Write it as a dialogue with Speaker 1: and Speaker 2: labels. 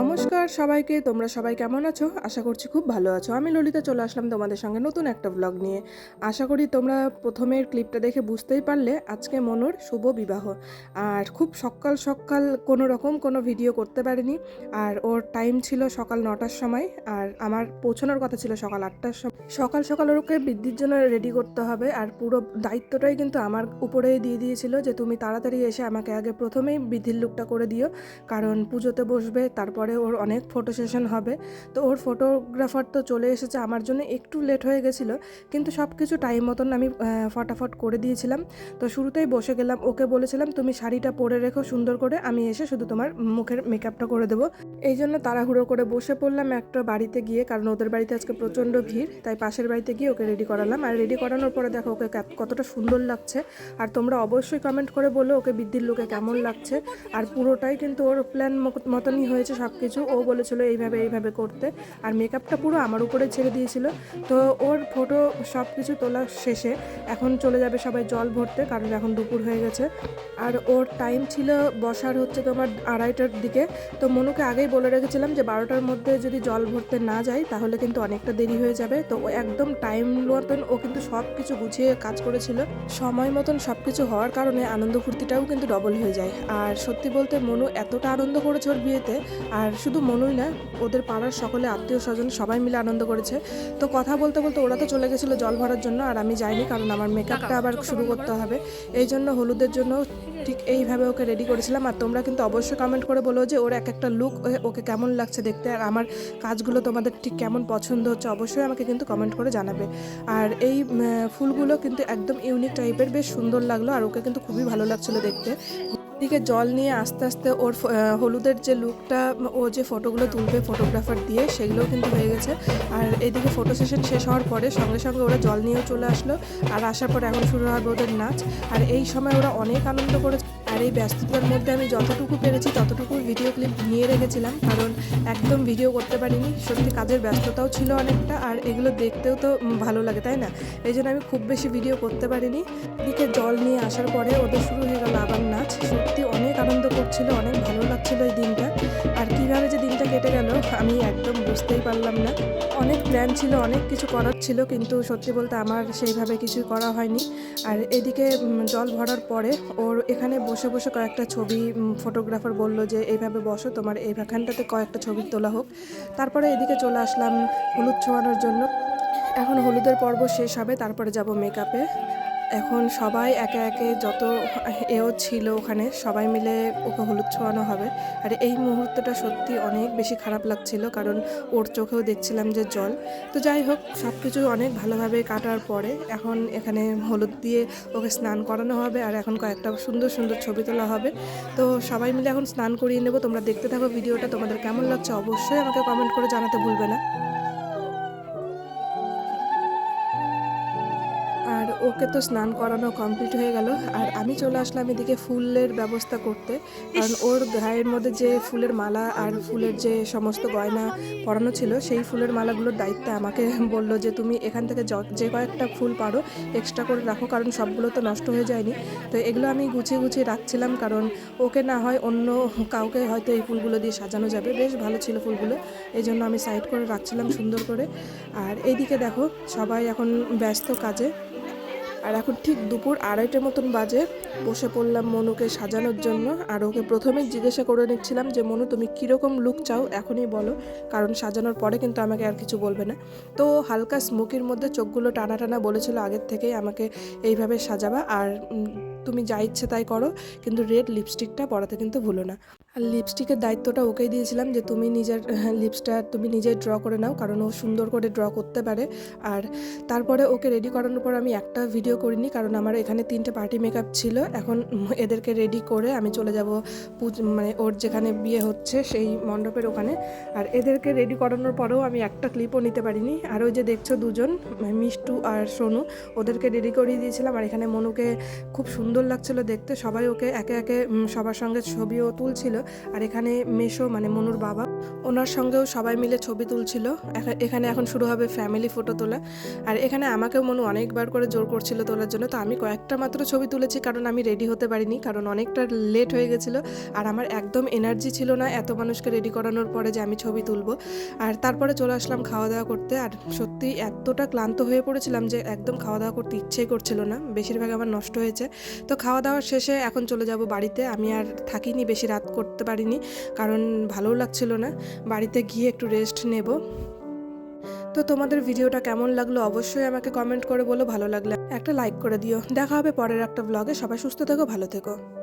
Speaker 1: নমস্কার সবাইকে, তোমরা সবাই কেমন আছো? আশা করছি খুব ভালো আছো। আমি ললিতা চলে আসলাম তোমাদের সঙ্গে নতুন একটা ব্লগ নিয়ে। আশা করি তোমরা প্রথমের ক্লিপটা দেখে বুঝতেই পারলে আজকে মনোর শুভ বিবাহ। আর খুব সকাল সকাল কোনো রকম কোনো ভিডিও করতে পারিনি। আর ওর টাইম ছিল সকাল নটার সময়। আর আমার পৌঁছানোর কথা ছিল সকাল আটটার সময়। সকাল সকাল ওকে বৃদ্ধির জন্য রেডি করতে হবে। আর পুরো দায়িত্বটাই কিন্তু আমার উপরেই দিয়ে দিয়েছিল যে তুমি তাড়াতাড়ি এসে আমাকে আগে প্রথমেই বৃদ্ধির লুকটা করে দিও। কারণ পুজোতে বসবে, তারপরে ওর অনেক ফটো সেশন হবে। তো ওর ফটোগ্রাফার তো চলে এসেছে, আমার জন্য একটু লেট হয়ে গেছিল। কিন্তু সব কিছু টাইম মতন আমি ফটাফট করে দিয়েছিলাম। তো শুরুতেই বসে গেলাম, ওকে বলেছিলাম, তুমি শাড়িটা পরে রেখো সুন্দর করে, আমি এসে শুধু তোমার মুখের মেকআপটা করে দেবো। এই জন্য তাড়াহুড়ো করে বসে পড়লাম একটা বাড়িতে গিয়ে, কারণ ওদের বাড়িতে আজকে প্রচণ্ড ভিড়, তাই পাশের বাড়িতে গিয়ে ওকে রেডি করালাম। আর রেডি করানোর পরে দেখো ওকে কতটা সুন্দর লাগছে। আর তোমরা অবশ্যই কমেন্ট করে বলো ওকে বৃদ্ধির লোকে কেমন লাগছে। আর পুরোটাই কিন্তু ওর প্ল্যান মতনই হয়েছে, সব কিছু ও বলেছিল এইভাবে এইভাবে করতে। আর মেকআপটা পুরো আমার উপরে ছেড়ে দিয়েছিল। তো ওর ফটো সব কিছু তোলা শেষে এখন চলে যাবে সবাই জল ভরতে, কারণ এখন দুপুর হয়ে গেছে। আর ওর টাইম ছিল বসার হচ্ছে তোমার আড়াইটার দিকে। তো মনুকে আগেই বলে রেখেছিলাম যে বারোটার মধ্যে যদি জল ভরতে না যাই তাহলে কিন্তু অনেকটা দেরি হয়ে যাবে। তো ও একদম টাইম মতন ও কিন্তু সব কিছু গুছিয়ে কাজ করেছিল। সময় মতন সব কিছু হওয়ার কারণে আনন্দ ফুর্তিটাও কিন্তু ডবল হয়ে যায়। আর সত্যি বলতে মনু এতটা আনন্দ করেছে ওর বিয়েতে। আর শুধু মনুই না, ওদের পাড়ার সকলে আত্মীয় স্বজন সবাই মিলে আনন্দ করেছে। তো কথা বলতে বলতে ওরা তো চলে গেছিল জল ভরার জন্য, আর আমি যাইনি কারণ আমার মেকআপটা আবার শুরু করতে হবে। এই জন্য হলুদের জন্য ঠিক এইভাবে ওকে রেডি করেছিলাম, আর তোমরা কিন্তু অবশ্যই কমেন্ট করে বলো যে ওর এক একটা লুক ওকে কেমন লাগছে দেখতে, আর আমার কাজগুলো তোমাদের ঠিক কেমন পছন্দ হচ্ছে অবশ্যই আমাকে কিন্তু কমেন্ট করে জানাবে। আর এই ফুলগুলো কিন্তু একদম ইউনিক টাইপের বেশ সুন্দর লাগল, আর ওকে কিন্তু খুবই ভালো লাগছিল দেখতে। দিকে জল নিয়ে আস্তে আস্তে ওর হলুদের যে লুকটা ও যে ফটোগুলো তুলবে ফটোগ্রাফার দিয়ে, সেগুলোও কিন্তু হয়ে গেছে। আর এদিকে ফটো সেশন শেষ হওয়ার পরে সঙ্গে সঙ্গে ওরা জল নিয়েও চলে আসলো, আর আসার পরে এখন শুরু হবে ওদের নাচ। আর এই সময় ওরা অনেক আনন্দ করেছে। আর এই ব্যস্ততার মধ্যে আমি যতটুকু পেরেছি, ততটুকু ভিডিও ক্লিপ নিয়ে রেখেছিলাম, কারণ একদম ভিডিও করতে পারিনি। সত্যি কাজের ব্যস্ততাও ছিল অনেকটা, আর এগুলো দেখতেও তো ভালো লাগে, তাই না? এই জন্য আমি খুব বেশি ভিডিও করতে পারিনি। দিকে জল নিয়ে আসার পরে ওদের শুরু হয়ে গেল আবার নাচ। সত্যি অনেক আনন্দ করছিল, অনেক ভালো লাগছিল এই দিনটা। আর কীভাবে যে দিনটা কেটে গেল, আমি একদম বুঝতেই পারলাম না। অনেক প্ল্যান ছিল, অনেক কিছু করার ছিল, কিন্তু সত্যি বলতে আমার সেইভাবে কিছু করা হয়নি। আর এদিকে জল ভরার পরে ওর এখানে বসে বসে কয়েকটা ছবি ফটোগ্রাফার বলল যে, এইভাবে বসো, তোমার এই এইখানটাতে কয়েকটা ছবি তোলা হোক। তারপরে এদিকে চলে আসলাম হলুদ ছোঁয়ানোর জন্য। এখন হলুদের পর্ব শেষ হবে, তারপরে যাব মেকআপে এখন সবাই একে একে যত এও ছিল ওখানে, সবাই মিলে ওকে হলুদ ছোঁয়ানো হবে। আর এই মুহূর্তটা সত্যি অনেক বেশি খারাপ লাগছিল, কারণ ওর চোখেও দেখছিলাম যে জল। তো যাই হোক সব কিছু অনেক ভালোভাবে কাটার পরে এখন এখানে হলুদ দিয়ে ওকে স্নান করানো হবে আর এখন কয়েকটা সুন্দর সুন্দর ছবি তোলা হবে। তো সবাই মিলে এখন স্নান করিয়ে নেব। তোমরা দেখতে থাকো ভিডিওটা। তোমাদের কেমন লাগছে অবশ্যই আমাকে কমেন্ট করে জানাতে ভুলবে না। আর ওকে তো স্নান করানো কমপ্লিট হয়ে গেল। আর আমি চলে আসলাম এদিকে ফুলের ব্যবস্থা করতে। কারণ ওর গায়ের মধ্যে যে ফুলের মালা আর ফুলের যে সমস্ত গয়না পরানো ছিল সেই ফুলের মালাগুলোর দায়িত্ব আমাকে বলল যে তুমি এখান থেকে য- যে কয়েকটা ফুল পারো এক্সট্রা করে রাখো কারণ সবগুলো তো নষ্ট হয়ে যায়নি। তো এগুলো আমি গুছিয়ে গুছিয়ে রাখছিলাম কারণ ওকে না হয় অন্য কাউকে হয়তো এই ফুলগুলো দিয়ে সাজানো যাবে। বেশ ভালো ছিল ফুলগুলো এই জন্য আমি সাইড করে রাখছিলাম সুন্দর করে। আর এইদিকে দেখো সবাই এখন ব্যস্ত কাজে। আর এখন ঠিক দুপুর আড়াইটার মতন বাজে। বসে পড়লাম মনুকে সাজানোর জন্য। আর ওকে প্রথমেই জিজ্ঞাসা করে নিচ্ছিলাম যে, মনু, তুমি কীরকম লুক চাও? এখনই বলো। কারণ সাজানোর পরে কিন্তু আমাকে আর কিছু বলবে না। তো হালকা স্মোকির মধ্যে চোখগুলো টানা টানা বলেছিল আগের থেকেই আমাকে এইভাবে সাজাবা। আর তুমি যা ইচ্ছে তাই করো, কিন্তু রেড লিপস্টিকটা পরাতে কিন্তু ভুলো না। আর লিপস্টিকের দায়িত্বটা ওকেই দিয়েছিলাম যে তুমি নিজের লিপসটা তুমি নিজে ড্র করে নাও, কারণ ও সুন্দর করে ড্র করতে পারে। আর তারপরে ওকে রেডি করানোর পর আমি একটা ভিডিও করিনি, কারণ আমার এখানে তিনটে পার্টি মেকআপ ছিল। এখন এদেরকে রেডি করে আমি চলে যাব মানে ওর যেখানে বিয়ে হচ্ছে সেই মণ্ডপের ওখানে। আর এদেরকে রেডি করানোর পরেও আমি একটা ক্লিপও নিতে পারিনি। আর ওই যে দেখছ দুজন, মিষ্টু আর সোনু, ওদেরকে রেডি করিয়ে দিয়েছিলাম। আর এখানে মনুকে খুব সুন্দর সুন্দর লাগছিল দেখতে। সবাই ওকে একে একে সবার সঙ্গে ছবিও তুলছিল। আর এখানে মেশো মানে মনুর বাবা, ওনার সঙ্গেও সবাই মিলে ছবি তুলছিল। এখা- এখানে এখন শুরু হবে ফ্যামিলি ফটো তোলা। আর এখানে আমাকেও মনু অনেকবার করে জোর করছিল তোলার জন্য। তো আমি কয়েকটা মাত্র ছবি তুলেছি কারণ আমি রেডি হতে পারিনি, কারণ অনেকটা লেট হয়ে গেছিল। আর আমার একদম এনার্জি ছিল না এত মানুষকে রেডি করানোর পরে যে আমি ছবি তুলবো। আর তারপরে চলে আসলাম খাওয়া দাওয়া করতে। আর সত্যি এতটা ক্লান্ত হয়ে পড়েছিলাম যে একদম খাওয়া দাওয়া করতে ইচ্ছেই করছিল না। বেশিরভাগ আমার নষ্ট হয়েছে। তো খাওয়া দাওয়া শেষে এখন চলে যাব বাড়িতে। আমি আর থাকিনি, বেশি রাত করতে পারিনি, কারণ ভালোও লাগছিল না। বাড়িতে গিয়ে একটু রেস্ট নেব। তো তোমাদের ভিডিওটা কেমন লাগল অবশ্যই আমাকে কমেন্ট করে বলো, ভালো লাগলে একটা লাইক করে দিও। দেখা হবে পরের একটা ব্লগে সবাই সুস্থ থেকো, ভালো থেকো।